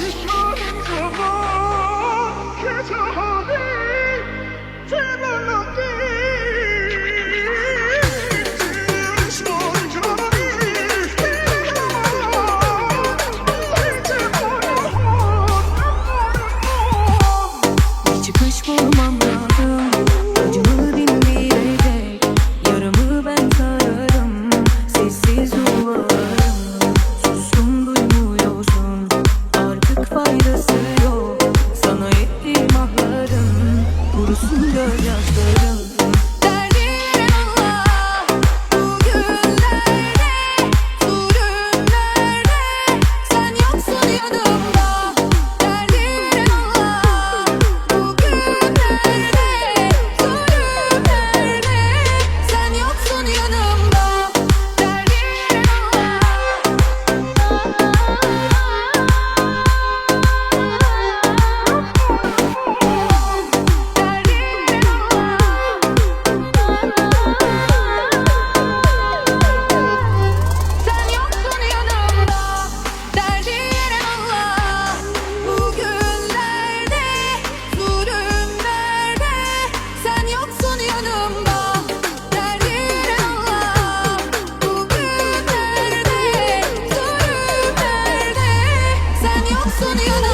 This is. Kurusun göz yaşlarım corazón y el